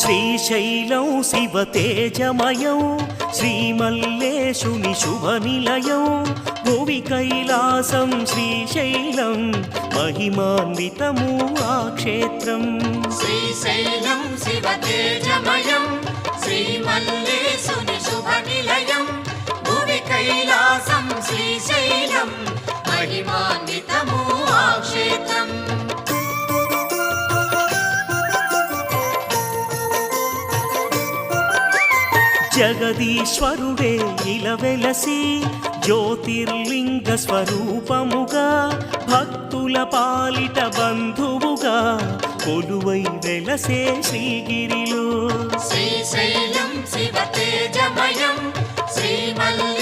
శ్రీశైలం శివ తేజమయం శ్రీమల్లేశుని శుభ నిలయం భువి కైలాసం శ్రీశైలం మహిమాన్వితము ఆ క్షేత్రం. శ్రీశైలం శివ జగదీశ్వరుడే ఇలవెలసి జ్యోతిర్లింగ స్వరూపముగా భక్తుల పాలిట బంధువుగా కొలువై వెలసే శ్రీగిరిలో. శ్రీశైలం శివ తేజమయం శ్రీమల్లేశుని